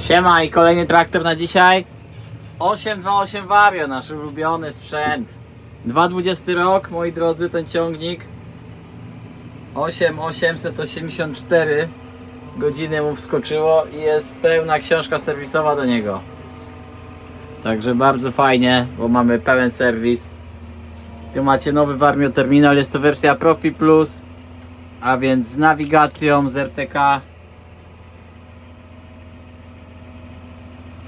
Siema i kolejny traktor na dzisiaj. 828 Vario, nasz ulubiony sprzęt. 220 rok, moi drodzy, ten ciągnik. 8884 godziny mu wskoczyło i jest pełna książka serwisowa do niego. Także bardzo fajnie, bo mamy pełen serwis. Tu macie nowy Varmio Terminal, jest to wersja Profi Plus a więc z nawigacją, z RTK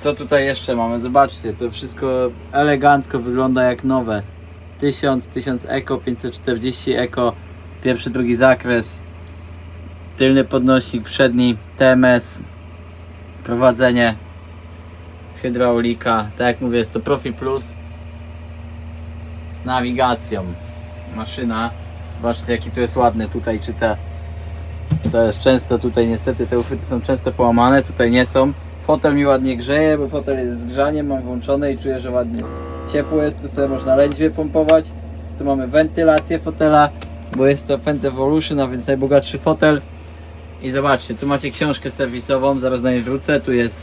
Co tutaj jeszcze mamy? Zobaczcie, to wszystko elegancko wygląda jak nowe. 1000, 1000 Eco, 540 Eco, pierwszy, drugi zakres, tylny podnośnik, przedni TMS, prowadzenie, hydraulika. Tak jak mówię, jest to Profi Plus z nawigacją. Maszyna. Zobaczcie, jaki tu jest ładny tutaj, czy te. To jest często tutaj, niestety te uchwyty są często połamane, tutaj nie są. Fotel mi ładnie grzeje, bo fotel jest z grzaniem, mam włączony i czuję, że ładnie ciepło jest. Tu sobie można lędźwie pompować. Tu mamy wentylację fotela, bo jest to Fendt Evolution, a więc najbogatszy fotel. I zobaczcie, tu macie książkę serwisową, zaraz na niej wrócę. Tu jest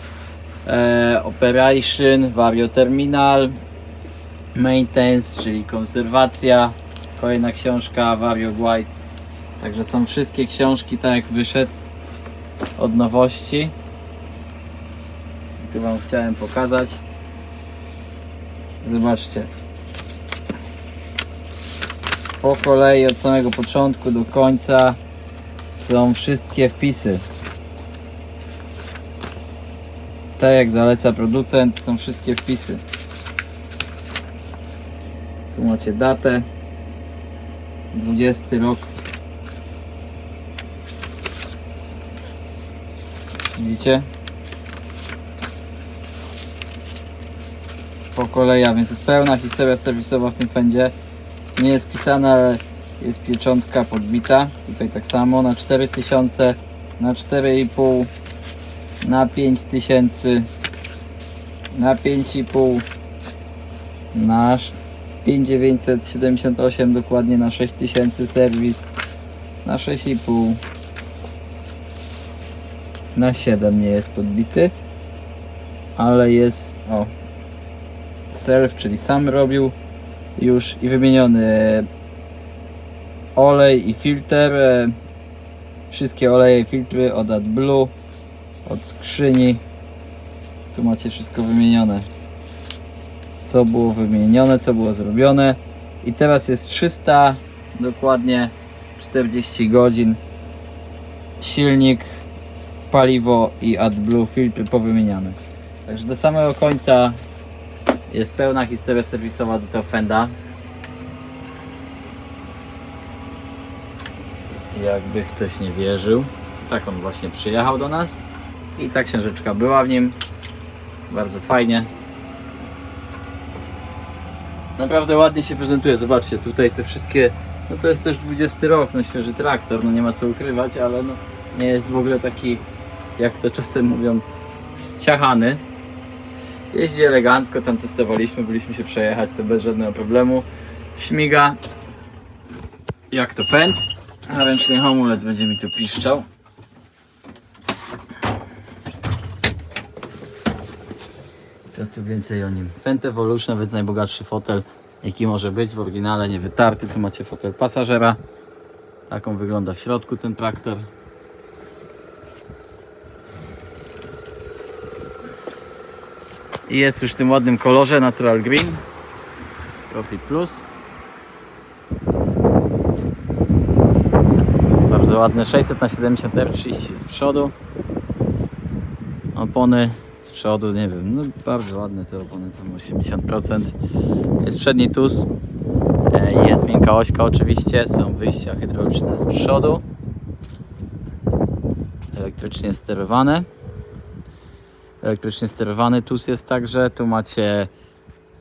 e, Operation, Vario Terminal, Maintenance, czyli konserwacja. Kolejna książka, Vario White. Także są wszystkie książki, tak jak wyszedł od nowości. Tu Wam chciałem pokazać. Zobaczcie. Po kolei od samego początku do końca są wszystkie wpisy. Tak jak zaleca producent, są wszystkie wpisy. Tu macie datę. 20 rok. Widzicie? Po kolei, a więc jest pełna historia serwisowa w tym fendzie. Nie jest pisana, ale jest pieczątka podbita. Tutaj tak samo na 4000, na 4,5, na 5000, na 5,5, na 5978 dokładnie na 6000 serwis, na 6,5, na 7 nie jest podbity, ale jest, o self, czyli sam robił już i wymieniony olej i filtr. e, Wszystkie oleje i filtry od AdBlue, od skrzyni. Tu macie wszystko wymienione. Co było wymienione, co było zrobione. I teraz jest 300, dokładnie 40 godzin. Silnik, paliwo i AdBlue filtry powymieniane. Także do samego końca jest pełna historia serwisowa do tego Fenda. Jakby ktoś nie wierzył, tak on właśnie przyjechał do nas i ta książeczka była w nim. Bardzo fajnie. Naprawdę ładnie się prezentuje. Zobaczcie, tutaj te wszystkie. No to jest też 20 rok, no świeży traktor, no nie ma co ukrywać, ale no nie jest w ogóle taki, jak to czasem mówią, zciachany. Jeździ elegancko, tam testowaliśmy, byliśmy się przejechać, to bez żadnego problemu. Śmiga jak to pęd, a ręczny hamulec będzie mi tu piszczał. Co tu więcej o nim? Fendt Evolution, więc najbogatszy fotel jaki może być, w oryginale nie wytarty. Tu macie fotel pasażera. Taką wygląda w środku ten traktor. I jest już w tym ładnym kolorze Natural Green. Profit Plus. Bardzo ładne 600 na 70 R30 z przodu. Opony z przodu, nie wiem, no bardzo ładne te opony, tam 80% Jest przedni tus. E, Jest miękka ośka oczywiście, są wyjścia hydrauliczne z przodu. Elektrycznie sterowane elektrycznie sterowany tus jest także. Tu macie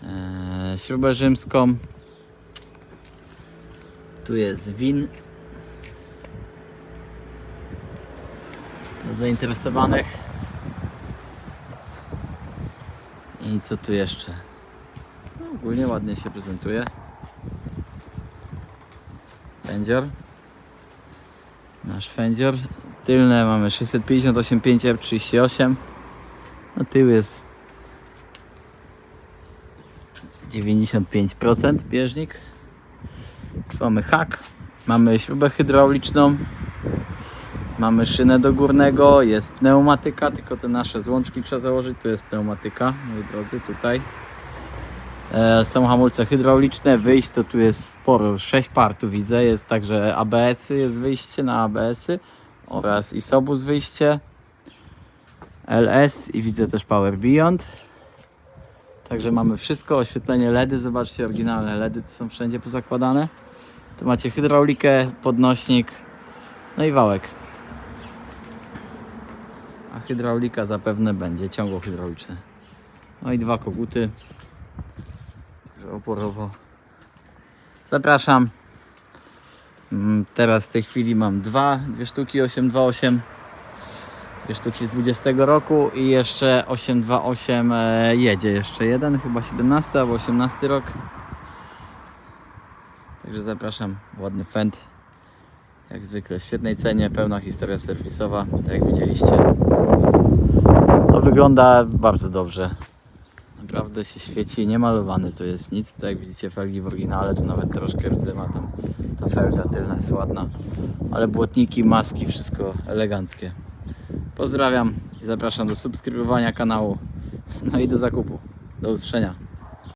e, śrubę rzymską. Tu jest win. Dla zainteresowanych. I co tu jeszcze? No, ogólnie ładnie się prezentuje. Fędzior. Nasz fędzior. Tylne mamy 658 5 R38. No tył jest 95% bieżnik. Mamy hak, mamy śrubę hydrauliczną, mamy szynę do górnego, jest pneumatyka, tylko te nasze złączki trzeba założyć. Tu jest pneumatyka, moi drodzy, tutaj. E, są hamulce hydrauliczne, wyjść to tu jest sporo, 6 par tu widzę, jest także ABS-y, jest wyjście na ABS-y oraz Isobus wyjście, LS i widzę też Power Beyond. Także mamy wszystko, oświetlenie LEDy, zobaczcie oryginalne LEDy są wszędzie pozakładane. Tu macie hydraulikę, podnośnik, no i wałek. A hydraulika zapewne będzie, ciągło hydrauliczne. No i dwa koguty. Także oporowo. Zapraszam. Mm, Teraz w tej chwili mam dwa, dwie sztuki 828. Sztuki z 20 roku i jeszcze 828 e, jedzie jeszcze jeden, chyba 17 albo 18 rok. Także zapraszam, ładny fend. Jak zwykle w świetnej cenie, pełna historia serwisowa, tak jak widzieliście. No wygląda bardzo dobrze. Naprawdę się świeci, nie malowany to jest nic. Tak jak widzicie felgi w oryginale, tu nawet troszkę rdzy ma tam. Ta felga tylna jest ładna. Ale błotniki, maski, wszystko eleganckie. Pozdrawiam i zapraszam do subskrybowania kanału. No i do zakupu. Do usłyszenia.